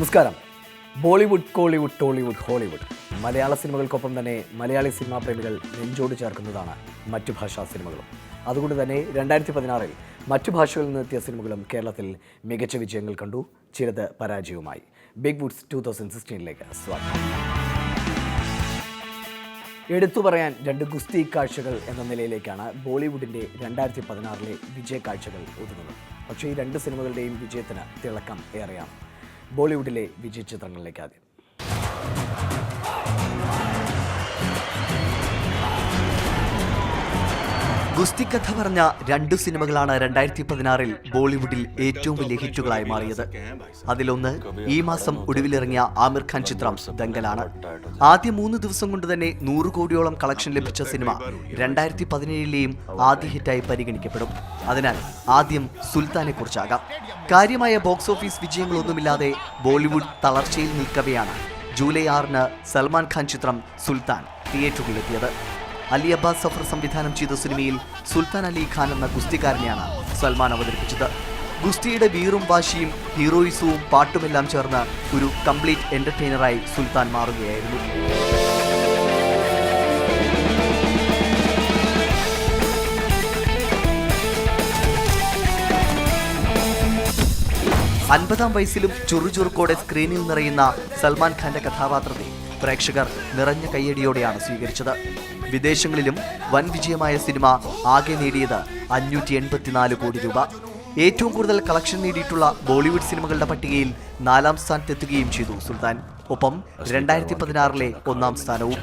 നമസ്കാരം. Bollywood Kollywood Tollywood Hollywood. മലയാള സിനിമകൾക്കൊപ്പം തന്നെ മലയാളി സിനിമാ പ്രേമികൾ നെഞ്ചോട് ചേർക്കുന്നതാണ് മറ്റു ഭാഷാ സിനിമകളും. അതുകൊണ്ട് തന്നെ രണ്ടായിരത്തി പതിനാറിൽ മറ്റു ഭാഷകളിൽ നിന്നെത്തിയ സിനിമകളും കേരളത്തിൽ മികച്ച വിജയങ്ങൾ കണ്ടു. ചിലത് പരാജയവുമായി. ബിഗ് വുഡ്സ് ടു തൗസൻഡ് സിക്സ്റ്റീനിലേക്ക് സ്വാഗതം. എടുത്തു പറയാൻ രണ്ട് ഗുസ്തി കാഴ്ചകൾ എന്ന നിലയിലേക്കാണ് ബോളിവുഡിന്റെ രണ്ടായിരത്തി പതിനാറിലെ വിജയ കാഴ്ചകൾ ഒതുങ്ങുന്നത്. പക്ഷേ ഈ രണ്ട് സിനിമകളുടെയും വിജയത്തിന് തിളക്കം ഏറെയാണ്. ബോളിവുഡിലെ വിജയ ചിത്രങ്ങളിലേക്ക് ആദ്യം. ഗുസ്തിക്കഥ പറഞ്ഞ രണ്ടു സിനിമകളാണ് രണ്ടായിരത്തി പതിനാറിൽ ബോളിവുഡിൽ ഏറ്റവും വലിയ ഹിറ്റുകളായി മാറിയത്. അതിലൊന്ന് ഈ മാസം ഒടുവിലിറങ്ങിയ ആമിർ ഖാൻ ചിത്രം ദംഗലാണ്. ആദ്യ മൂന്ന് ദിവസം കൊണ്ട് തന്നെ നൂറ് കോടിയോളം കളക്ഷൻ ലഭിച്ച സിനിമ രണ്ടായിരത്തി പതിനേഴിലെയും ആദ്യ ഹിറ്റായി പരിഗണിക്കപ്പെടും. അതിനാൽ ആദ്യം സുൽത്താനെ കുറിച്ചാകാം. കാര്യമായ ബോക്സ് ഓഫീസ് വിജയങ്ങളൊന്നുമില്ലാതെ ബോളിവുഡ് തളർച്ചയിൽ നിൽക്കവെയാണ് ജൂലൈ ആറിന് സൽമാൻ ഖാൻ ചിത്രം സുൽത്താൻ തിയേറ്ററുകളിലെത്തിയത്. അലി അബ്ബാസ് സഫർ സംവിധാനം ചെയ്ത സിനിമയിൽ സുൽത്താൻ അലി ഖാൻ എന്ന ഗുസ്തിക്കാരനെയാണ് സൽമാൻ അവതരിപ്പിച്ചത്. ഗുസ്തിയുടെ വീറും വാശിയും ഹീറോയിസവും പാട്ടുമെല്ലാം ചേർന്ന് ഒരു കംപ്ലീറ്റ് എന്റർടൈനറായി സുൽത്താൻ മാറുകയായിരുന്നു. അൻപതാം വയസ്സിലും ചുറുചുറുക്കോടെ സ്ക്രീനിൽ നിറയുന്ന സൽമാൻ ഖാന്റെ കഥാപാത്രത്തെ പ്രേക്ഷകർ നിറഞ്ഞ കയ്യടിയോടെയാണ് സ്വീകരിച്ചത്. വിദേശങ്ങളിലും വൻ വിജയമായ സിനിമ ആകെ നേടിയത് അഞ്ഞൂറ്റി എൺപത്തിനാല് കോടി രൂപ. ഏറ്റവും കൂടുതൽ കളക്ഷൻ നേടിയിട്ടുള്ള ബോളിവുഡ് സിനിമകളുടെ പട്ടികയിൽ നാലാം സ്ഥാനത്തെത്തുകയും ചെയ്തു സുൽത്താൻ. ഒപ്പം രണ്ടായിരത്തി പതിനാറിലെ ഒന്നാം സ്ഥാനവും.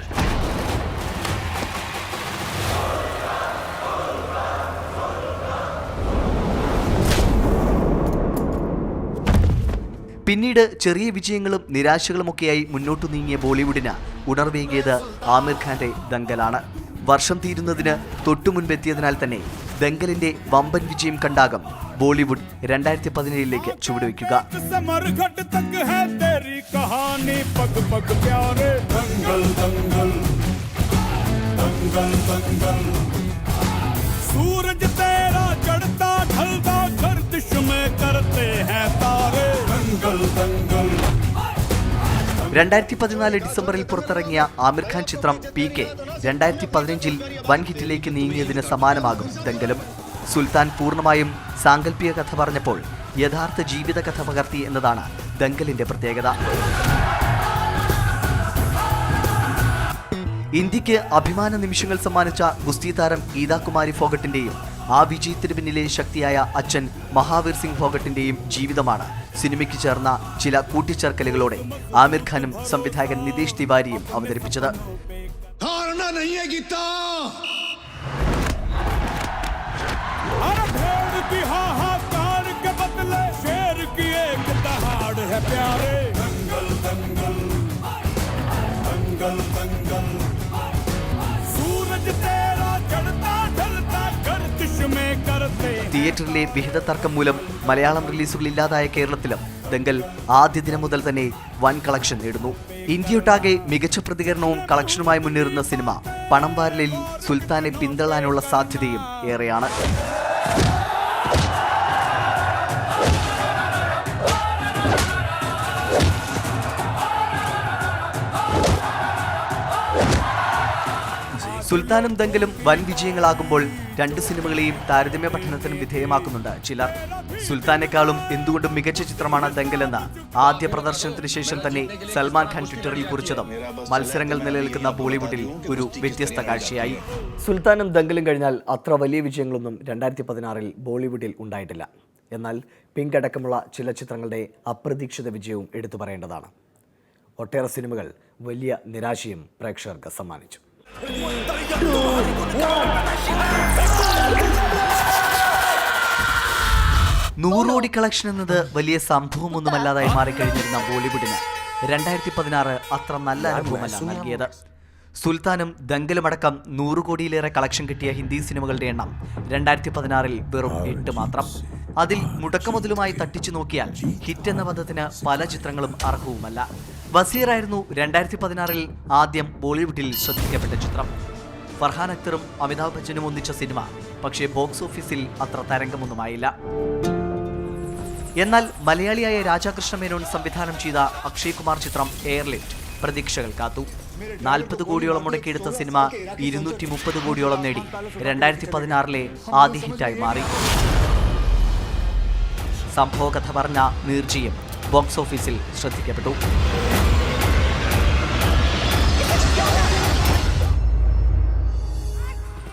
പിന്നീട് ചെറിയ വിജയങ്ങളും നിരാശകളുമൊക്കെയായി മുന്നോട്ടു നീങ്ങിയ ബോളിവുഡിന് ഉണർവേകിയത് ആമിർ ഖാന്റെ ദങ്കലാണ് വർഷം തീരുന്നതിന് തൊട്ടു മുൻപെത്തിയതിനാൽ തന്നെ ദങ്കലിന്റെ വമ്പൻ വിജയം കണ്ടാകും ബോളിവുഡ് രണ്ടായിരത്തി പതിനേഴിലേക്ക് ചുവടുവയ്ക്കുക से मरघट तक है तेरी कहानी पग पग प्यारे दंगल दंगल दंगल दंगल सूरज तेरा चढ़ता ढलता गर्दिश में करते हैं तारे दंगल दंगल രണ്ടായിരത്തി പതിനാല് ഡിസംബറിൽ പുറത്തിറങ്ങിയ ആമിർ ഖാൻ ചിത്രം പി കെ രണ്ടായിരത്തി പതിനഞ്ചിൽ വൻ ഹിറ്റിലേക്ക് നീങ്ങിയതിന് സമാനമാകും ദങ്കലും സുൽത്താൻ പൂർണമായും സാങ്കല്പിക കഥ പറഞ്ഞപ്പോൾ യഥാർത്ഥ ജീവിത കഥ പകർത്തി എന്നതാണ് ദങ്കലിന്റെ പ്രത്യേകത. ഇന്ത്യയ്ക്ക് അഭിമാന നിമിഷങ്ങൾ സമ്മാനിച്ച ഗുസ്തി താരം ഗീതാകുമാരി ഫോഗട്ടിന്റെയും ആ വിജയത്തിന് പിന്നിലെ ശക്തിയായ അച്ഛൻ മഹാവീർ സിംഗ് ഫോഗട്ടിന്റെയും ജീവിതമാണ്. സിനിമയ്ക്ക് ചേർന്ന ചില കൂട്ടിച്ചേർക്കലുകളോടെ ആമിർ ഖാനും സംവിധായകൻ നിതേഷ് തിവാരിയും അവതരിപ്പിച്ചത്. ധാരണ തിയേറ്ററിലെ വിഹിത തർക്കം മൂലം മലയാളം റിലീസുകൾ ഇല്ലാതായ കേരളത്തിലും ദങ്കൽ ആദ്യ ദിനം മുതൽ തന്നെ വൻ കളക്ഷൻ നേടുന്നു. ഇന്ത്യയൊട്ടാകെ മികച്ച പ്രതികരണവും കളക്ഷനുമായി മുന്നേറുന്ന സിനിമ പണം വാരലിൽ സുൽത്താനെ പിന്തള്ളാനുള്ള സാധ്യതയും ഏറെയാണ്. സുൽത്താനും ദങ്കലും വൻ വിജയങ്ങളാകുമ്പോൾ രണ്ട് സിനിമകളെയും താരതമ്യ പഠനത്തിന് വിധേയമാക്കുന്നുണ്ട് ചിലർ സുൽത്താനേക്കാളും എന്തുകൊണ്ടും മികച്ച ചിത്രമാണ് ദങ്കലെന്ന് ആദ്യ പ്രദർശനത്തിന് ശേഷം തന്നെ സൽമാൻ ഖാൻ ട്വിറ്ററിൽ കുറിച്ചതും. മത്സരങ്ങൾ നിലനിൽക്കുന്ന ബോളിവുഡിൽ ഒരു വ്യത്യസ്ത കാഴ്ചയായി. സുൽത്താനും ദങ്കലും കഴിഞ്ഞാൽ അത്ര വലിയ വിജയങ്ങളൊന്നും രണ്ടായിരത്തി പതിനാറിൽ ബോളിവുഡിൽ ഉണ്ടായിട്ടില്ല. എന്നാൽ പിങ്ക് അടക്കമുള്ള ചില ചിത്രങ്ങളുടെ അപ്രതീക്ഷിത വിജയവും എടുത്തു പറയേണ്ടതാണ്. ഒട്ടേറെ സിനിമകൾ വലിയ നിരാശയും പ്രേക്ഷകർക്ക് സമ്മാനിച്ചു. നൂറ് കോടി കളക്ഷൻ എന്നത് വലിയ സംഭവമൊന്നുമല്ലാതായി മാറിക്കഴിഞ്ഞിരുന്ന ബോളിവുഡിന് രണ്ടായിരത്തി പതിനാറ് അത്ര നല്ല അനുഭവമല്ല നൽകിയത്. സുൽത്താനും ദങ്കലുമടക്കം നൂറ് കോടിയിലേറെ കളക്ഷൻ കിട്ടിയ ഹിന്ദി സിനിമകളുടെ എണ്ണം രണ്ടായിരത്തി പതിനാറിൽ വെറും എട്ട് മാത്രം. അതിൽ മുടക്കമുതലുമായി തട്ടിച്ചു നോക്കിയാൽ ഹിറ്റ് എന്ന പദത്തിന് പല ചിത്രങ്ങളും അർഹവുമല്ല. വസീറായിരുന്നു രണ്ടായിരത്തി പതിനാറിൽ ആദ്യം ബോളിവുഡിൽ ശ്രദ്ധിക്കപ്പെട്ട ചിത്രം. ഫർഹാൻ അക്തറും അമിതാഭ് ബച്ചനും ഒന്നിച്ച സിനിമ പക്ഷേ ബോക്സ് ഓഫീസിൽ അത്ര തരംഗമൊന്നുമായില്ല. എന്നാൽ മലയാളിയായ രാജാകൃഷ്ണ മേനോൻ സംവിധാനം ചെയ്ത അക്ഷയ് കുമാർ ചിത്രം എയർലിഫ്റ്റ്. പ്രതീക്ഷകൾ കാത്തു. നാൽപ്പത് കോടിയോളം മുടക്കിയെടുത്ത സിനിമ ഇരുന്നൂറ്റി മുപ്പത് കോടിയോളം നേടി. രണ്ടായിരത്തി പതിനാറിലെ ആദ്യ ഹിറ്റായി മാറി. സംഭവ കഥ പറഞ്ഞ നീർജിയും ബോക്സ് ഓഫീസിൽ ശ്രദ്ധിക്കപ്പെട്ടു.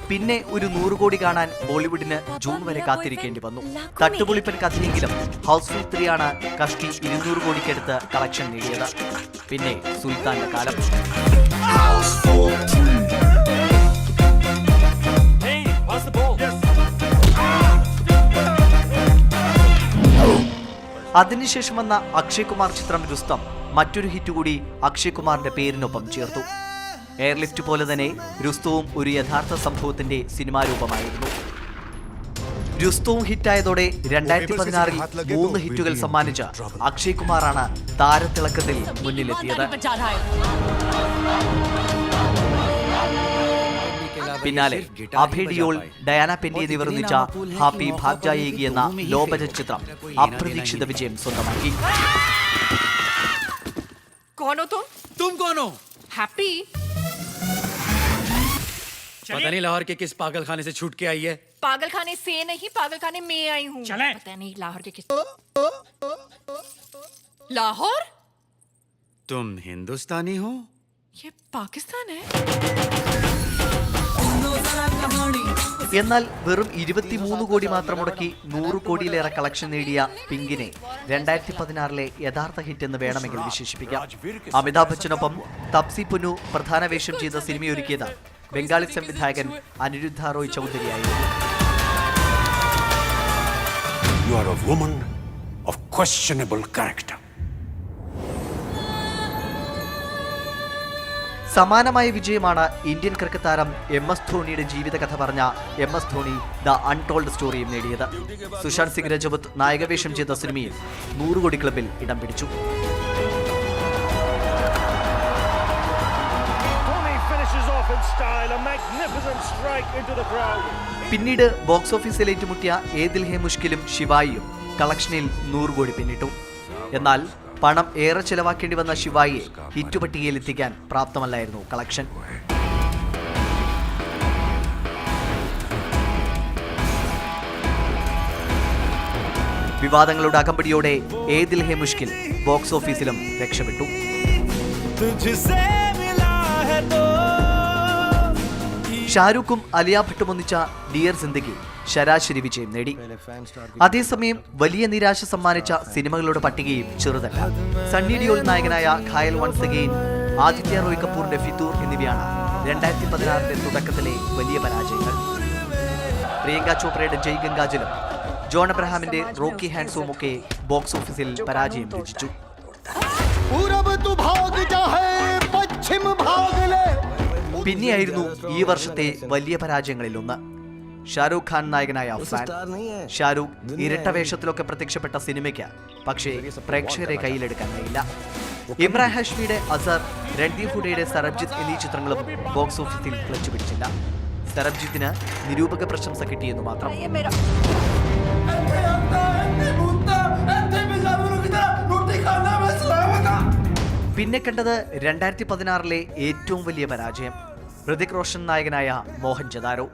പിന്നെ ഒരു നൂറ് കോടി കാണാൻ ബോളിവുഡിന് ജൂൺ വരെ കാത്തിരിക്കേണ്ടി വന്നു. തട്ടുപൊളിപ്പൻ കഥയെങ്കിലും ഹൗസ്ഫുൾ ത്രീ ആണ് കഷ്ടി ഇരുന്നൂറ് കോടിക്കടുത്ത് കളക്ഷൻ നേടിയത്. പിന്നെ സുൽത്താന്റെ കാലം. അതിനുശേഷം വന്ന അക്ഷയ് കുമാർ ചിത്രം രുസ്തം മറ്റൊരു ഹിറ്റ് കൂടി അക്ഷയ് കുമാറിന്റെ പേരിനൊപ്പം ചേർത്തു. എയർലിഫ്റ്റ് പോലെ തന്നെ രുസ്തവും ഒരു യഥാർത്ഥ സംഭവത്തിന്റെ സിനിമാ രൂപമായിരുന്നു. രുസ്തവും ഹിറ്റായതോടെ രണ്ടായിരത്തി പതിനാറിൽ മൂന്ന് ഹിറ്റുകൾ സമ്മാനിച്ച അക്ഷയ് കുമാറാണ് താരത്തിളക്കത്തിൽ മുന്നിലെത്തിയത് പിന്നാലെ അഭേഡിയോൾ ഡയാന പെന്നി എന്നിവർ ഒന്നിച്ച ഹാപ്പി ഭാഗ്ജായേകി എന്ന ലോ ബജറ്റ് ചിത്രം അപ്രതീക്ഷിത വിജയം സ്വന്തമാക്കി कौन हो तुम तुम कौन हो हैप्पी पता नहीं लाहौर के किस पागल खाने से छूट के आई है पागल खाने से नहीं पागल खाने में आई हूँ चलें। पता नहीं लाहौर के किस लाहौर तुम हिंदुस्तानी हो ये पाकिस्तान है എന്നാൽ വെറും ഇരുപത്തിമൂന്ന് കോടി മാത്രം മുടക്കി നൂറ് കോടിയിലേറെ കളക്ഷൻ നേടിയ പിങ്കിനെ രണ്ടായിരത്തി പതിനാറിലെ യഥാർത്ഥ ഹിറ്റ് എന്ന് വേണമെങ്കിൽ വിശേഷിപ്പിക്കാം അമിതാഭ് ബച്ചനൊപ്പം തപ്സി പുനു പ്രധാന വേഷം ചെയ്ത സിനിമയൊരുക്കിയത് ബംഗാളി സംവിധായകൻ Aniruddha Roy ചൗധരിയായിരുന്നു You are a woman of questionable character. സമാനമായ വിജയമാണ് ഇന്ത്യൻ ക്രിക്കറ്റ് താരം എം എസ് ധോണിയുടെ ജീവിതകഥ പറഞ്ഞ M S Dhoni the untold സ്റ്റോറിയും നേടിയത്. സുശാന്ത് സിംഗ് രജപുത് നായകവേഷം ചെയ്ത സിനിമയിൽ നൂറുകോടി ക്ലബിൽ ഇടം പിടിച്ചു. പിന്നീട് ബോക്സ് ഓഫീസിൽ ഏറ്റുമുട്ടിയ ഏതിൽ ഹേ മുഷ്കിലും ശിവായിയും കളക്ഷനിൽ നൂറ് കോടി പിന്നിട്ടു. എന്നാൽ പണം ഏറെ ചെലവാക്കേണ്ടി വന്ന ശിവായിയെ ഹിറ്റ് പട്ടികയിൽ എത്തിക്കാൻ പ്രാപ്തമല്ലായിരുന്നു കളക്ഷൻ വിവാദങ്ങളുടെ അകമ്പടിയോടെ ഏതിൽ ഹേ മുഷ്കിൽ ബോക്സ് ഓഫീസിലും രക്ഷപ്പെട്ടു. ഷാരൂഖും അലിയ ഭട്ടും ഒന്നിച്ച ഡിയർ സിന്ദഗി ശരാശരി വിജയം നേടി. അതേസമയം വലിയ നിരാശ സമ്മാനിച്ച സിനിമകളുടെ പട്ടികയും ചെറുതല്ല. സണ്ണി ഡിയോൾ നായകനായ ഖായൽ വൺസ് അഗെയിൻ ആദിത്യ റോയ് കപൂറിന്റെ ഫിത്തൂർ എന്നിവയാണ് രണ്ടായിരത്തി പതിനാറിന്റെ തുടക്കത്തിലെ വലിയ പരാജയങ്ങൾ. പ്രിയങ്ക ചോപ്രയുടെ ജയ് ഗംഗാജലം ജോൺ അബ്രഹാമിന്റെ റോക്കി ഹാൻഡ്സും ഒക്കെ ബോക്സ് ഓഫീസിൽ പരാജയം രചിച്ചു പൂരബ് ഭാഗ് പിന്നെയായിരുന്നു ഈ വർഷത്തെ വലിയ പരാജയങ്ങളിലൊന്ന്. ഷാരൂഖ് ഖാൻ നായകനായ അഫ്സാൻ. ഷാരൂഖ് ഇരട്ട വേഷത്തിലൊക്കെ പ്രത്യക്ഷപ്പെട്ട സിനിമയ്ക്ക്. പക്ഷേ പ്രേക്ഷകരെ കയ്യിലെടുക്കാൻ കഴിയില്ല ഇമ്രാൻ ഹാഷ്മിയുടെ അസർ രൺദീപ് ഹുഡയുടെ സരബ്ജിത്ത് എന്നീ ചിത്രങ്ങളും ബോക്സ് ഓഫീസിൽ ക്ലച്ച് പിടിച്ചില്ല. സരബ്ജിത്തിന് നിരൂപക പ്രശംസ കിട്ടിയെന്ന് മാത്രം. പിന്നെ കണ്ടത് രണ്ടായിരത്തി പതിനാറിലെ ഏറ്റവും വലിയ പരാജയം. ഹൃതിക് റോഷൻ നായകനായ മോഹൻ ജദാരോ.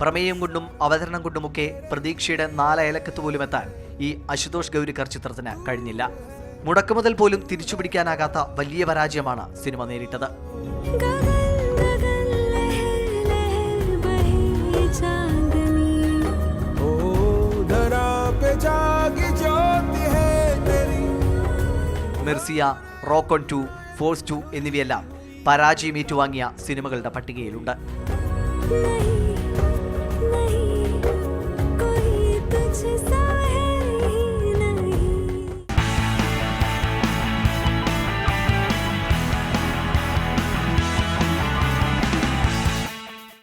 പ്രമേയം കൊണ്ടും അവതരണം കൊണ്ടുമൊക്കെ പ്രതീക്ഷയുടെ നാലയലക്കത്ത് പോലും എത്താൻ ഈ അശുതോഷ് ഗൗരിക്കർ ചിത്രത്തിന് കഴിഞ്ഞില്ല. മുടക്കുമുതൽ പോലും തിരിച്ചു പിടിക്കാനാകാത്ത വലിയ പരാജയമാണ് സിനിമ നേരിട്ടത്. Mirzya Rock On two Force two എന്നിവയെല്ലാം പരാജയം ഏറ്റുവാങ്ങിയ സിനിമകളുടെ പട്ടികയിലുണ്ട്.